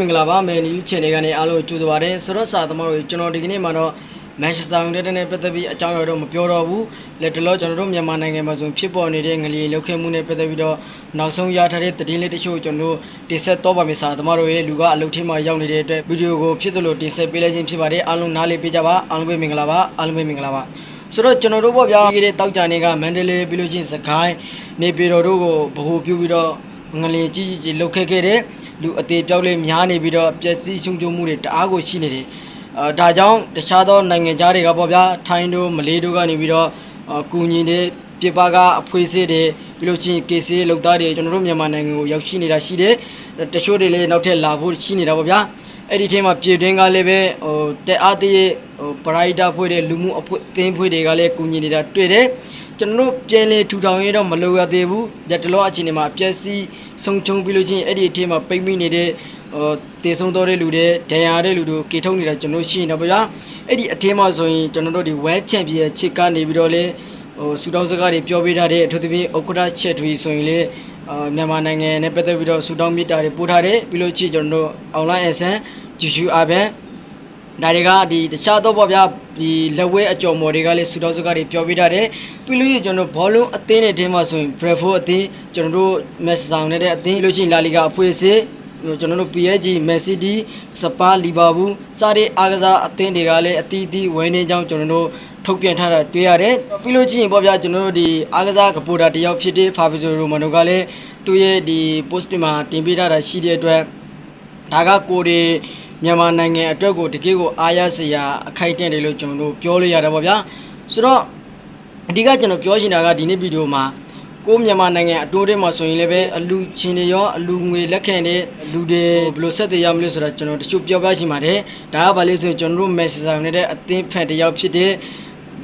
မင်္ဂလာပါမယ်နီယူချန်နယ်ကနေအားလုံးကြိုဆိုပါရစေဆိုတော့စာသမားတို့ကျွန်တော်ဒီကနေ့မှာတော့မန်ချက်စတာယူနိုက်တက်နဲ့ပတ်သက်ပြီးအကြောင်းအရာတော့မပြောတော့ဘူးလက်တလောကျွန်တော်တို့မြန်မာနိုင်ငံမှာဆိုဖြစ်ပေါ်နေတဲ့ငလျင်လောက်ခဲမှုနဲ့ပတ်သက်ပြီးတော့နောက်ဆုံးရထားတဲ့သတင်းလေးတချို့ကျွန်တော်တို့တင်ဆက်တော့ပါမယ်စာသမားတို့ရဲ့လူကအလုပ်ထင်းမှာရောက်နေတဲ့အတွက်ဗီဒီယိုကိုဖြစ်သလိုတင်ဆက်ပေးလိုက်ခြင်းဖြစ်ပါတယ်အားလုံးနားလည်ပေးကြပါအားလုံးပဲမင်္ဂလာပါအားလုံးပဲမင်္ဂလာပါဆိုတော့ကျွန်တော်တို့ပေါ့ဗျာဒီတဲ့တောက်ကြနေကမန္တလေးပြီးလို့ချင်းစကိုင်းနေပြည်တော်တို့ကိုဗဟိုပြုပြီးတော့ ငလျင်ကြီးကြီးကြီးလှုပ်ခဲ့ခဲ့တဲ့လူအသေးပြောက်လေးများနေပြီးတော့ပျက်စီးရှုံးချုံမှုတွေတအားကိုရှိနေတယ်အာဒါကြောင့်တခြားသောနိုင်ငံသားတွေကပေါ့ဗျာထိုင်းတို့မလေးတို့ကနေပြီးတော့အာကူညီနေပြပကအဖွေးစေးတွေပြီးလို့ချင်းကေစီလောက်သားတွေကျွန်တော်တို့မြန်မာနိုင်ငံကိုရောက်ရှိနေတာရှိတယ်တချို့တွေလည်းနောက်ထပ်လာဖို့ရှိနေတာပေါ့ဗျာ အဲ့ဒီထဲမှာပြည်တွင်းကလည်းပဲဟိုတက်အားတည်းဟိုပရိုက်တာဖွဲ့တဲ့လူမှုအဖွဲ့အသင်းဖွဲ့တွေကလည်းကူညီနေတာတွေ့တယ်ကျွန်တော်တို့ပြန်လေထူထောင်ရင်တော့မလိုရသေးဘူး။ရက်တလောအချိန်တွေမှာပျက်စီးဆုံးချုံပြီးလို့ချင်းအဲ့ဒီအထင်းမှာပိတ်မိနေတဲ့ဟိုတေဆုံးတော်တဲ့လူတွေဒဏ်ရာတဲ့လူတို့ကေထုတ်နေတာကျွန်တော်ရှိနေတော့ဗျာ။အဲ့ဒီအထင်းမှာဆိုရင်ကျွန်တော်တို့ဒီဝဲချန်ပီယံချစ်ကနေပြီးတော့လေဟိုစူတောင်းစကားတွေပြောပေးထားတဲ့အထူးသဖြင့်ဥက္ကဋ္ဌချက်တွေဆိုရင်လေအာ မြန်မာနိုင်ငံနဲ့ပတ်သက်ပြီးတော့စူတောင်းမြစ်တာတွေပို့ထားတယ်ပြီးလို့ချင်းကျွန်တော်တို့ online exam ဂျူဂျူအဘန်ဒါတွေကဒီတခြားတော့ပေါ့ဗျာဒီလက်ဝဲအကြော်မော်တွေကလည်းစူတောင်းစကားတွေပြောပြထားတယ်ပြီးလို့ရှိရင်ကျွန်တော်ဘောလုံးအသင်းနဲ့တင်းမှာဆိုရင် Bravo အသင်းကျွန်တော်တို့ Messi ဆောင်နေတဲ့အသင်းလို့ရှိရင် La Liga အဖွဲ့အစည်း ကျွန်တော်တို့ PSG Man City Spa Liverpool စတဲ့အားကစားအသင်းတွေကလည်းအသီးသီးဝင်းနေကြောင်းကျွန်တော်တို့ထုတ်ပြန်ထားတာတွေ့ရတယ်ပြီးလို့ရှိရင်ပေါ့ဗျာကျွန်တော်တို့ဒီအားကစားကပိုတာတယောက်ဖြစ်တဲ့ Fabrizio Romano ကလည်းသူ့ရဲ့ဒီ post မှာတင်ပေးထားတာရှိတဲ့အတွက်ဒါကကိုတွေမြန်မာနိုင်ငံအတွက်ကိုတကယ်ကိုအားရစရာအခိုက်အတန့်တယ်လို့ကျွန်တော်တို့ပြောလို့ရတယ်ပေါ့ဗျာဆိုတော့အဓိကကျွန်တော်ပြောချင်တာကဒီနေ့ဗီဒီယိုမှာ ကိုမြန်မာနိုင်ငံအတိုးထဲမှာဆိုရင်လည်းပဲအလူချင်းတွေရောအလူငွေလက်ခံတဲ့လူတွေဘယ်လိုဆက်သေးရမလဲဆိုတာကျွန်တော်တချို့ပြောပြချင်ပါတယ်ဒါကဘာလဲဆိုရင်ကျွန်တော်တို့ message ဆောင်နေတဲ့အသင်းဖန်တစ်ယောက်ဖြစ်တဲ့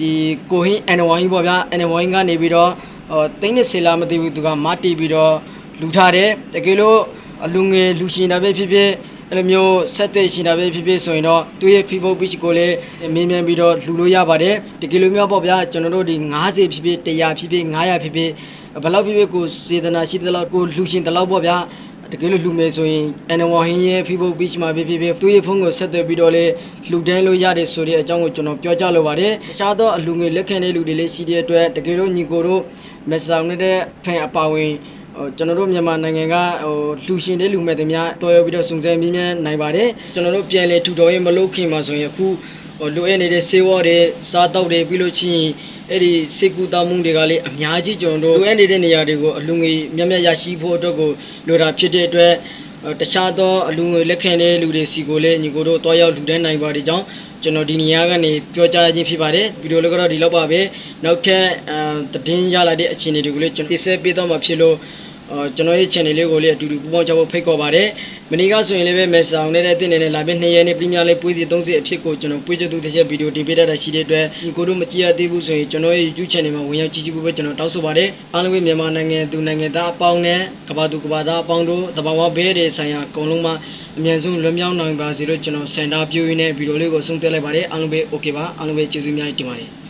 ဒီကိုဟင်းအန်ဝိုင်းပေါ့ဗျာအန်ဝိုင်းကနေပြီးတော့ဟိုတိန်းနေစေလားမသိဘူးသူကမတီးပြီးတော့လူထားတယ်တကယ်လို့အလူငယ်လူရှင်တာပဲဖြစ်ဖြစ် အဲ့လိုမျိုးဆက်သွယ်ရှင်တာပဲဖြစ်ဖြစ်ဆိုရင်တော့သူရဲ့ Facebook page ကိုလည်းမြင်မြန်ပြီးတော့လှူလို့ရပါတယ်တကယ်လို့မျိုးပေါ့ဗျာကျွန်တော်တို့ဒီ90ဖြစ်ဖြစ်100ဖြစ်ဖြစ်900ဖြစ်ဖြစ်ဘယ်လောက်ဖြစ်ဖြစ်ကိုစေတနာရှိတဲ့လောက်ကိုလှူရှင်တဲ့လောက်ပေါ့ဗျာတကယ်လို့လှူမယ်ဆိုရင် Anwar Hin ရဲ့ Facebook page မှာဖြစ်ဖြစ်ဖြစ်သူရဲ့ဖုန်းကိုဆက်သွယ်ပြီးတော့လေလှူဒန်းလို့ရတယ်ဆိုတဲ့အကြောင်းကိုကျွန်တော်ပြောကြလိုပါတယ်တခြားသောအလူငယ်လက်ခံတဲ့လူတွေလည်းရှိတဲ့အတွက်တကယ်လို့ညီကိုတို့မက်ဆောင်နေတဲ့ဖန်အပါဝင် ဟိုကျွန်တော်တို့မြန်မာနိုင်ငံကဟိုလူရှင်တဲ့လူမဲ့တွေများတော်ရပြီးတော့စုံစမ်းမြင်းမြန်းနိုင်ပါတယ်ကျွန်တော်တို့ပြန်လေထူတော်ရင်မလုပ်ခင်မှာဆိုရင်အခုဟိုလိုအပ်နေတဲ့ဆေးဝါးတွေစားတောက်တွေပြီးလို့ချင်းအဲ့ဒီစေကူတာမှုတွေကလည်းအများကြီးကျွန်တော်တို့လိုအပ်နေတဲ့နေရာတွေကိုအလူငွေမြတ်မြတ်ရရှိဖို့အတွက်ကိုလိုတာဖြစ်တဲ့အတွက်ဟိုတခြားသောအလူငွေလက်ခံတဲ့လူတွေစီကိုလည်းညီကိုတို့တွားရောက်လူတန်းနိုင်ပါတဲ့ကြောင့် ကျွန်တော်ဒီနေရာကနေပြောကြားခြင်းဖြစ်ပါတယ်ဗီဒီယိုလေးကတော့ဒီလောက်ပါပဲနောက်ထပ်အဲသတင်းရလာတဲ့အခြေအနေတွေကိုလည်းကျွန်တော်သိဆက်ပေးတော့မှာဖြစ်လို့အော်ကျွန်တော်ရဲ့ channel လေးကိုလည်းအတူတူပူးပေါင်းကြဖို့ဖိတ်ခေါ်ပါတယ်။မနေ့ကဆိုရင်လည်းပဲ mess ဆောင်နေတဲ့တင်နေတဲ့လာပြီး2ရက်နေ့ပြည်များလေးပွေးစီ30အဖြစ်ကိုကျွန်တော်ပွေးချသူတစ်ချက်ဗီဒီယိုတင်ပေးတတ်တာရှိတဲ့အတွက်ဒီကိုတို့မကြည့်ရသေးဘူးဆိုရင်ကျွန်တော်ရဲ့ YouTube channel မှာဝင်ရောက်ကြည့်ကြည့်ဖို့ပဲကျွန်တော်တောင်းဆိုပါတယ်။အားလုံးပဲမြန်မာနိုင်ငံသူနိုင်ငံသားအပေါင်းနဲ့ကမ္ဘာသူကမ္ဘာသားအပေါင်းတို့တဘာဝဘဲတဲ့ဆိုင်ရာအကုန်လုံးမှာ အမြန်ဆုံးလွတ်မြောက်နိုင်ပါစေလို့ကျွန်တော်စင်တာပြိုးရင်းနဲ့ဗီဒီယိုလေးကိုဆုံးသက်လိုက်ပါတယ်။အားလုံးပဲ okay ပါအားလုံးပဲကျေးဇူးများတင်ပါတယ်။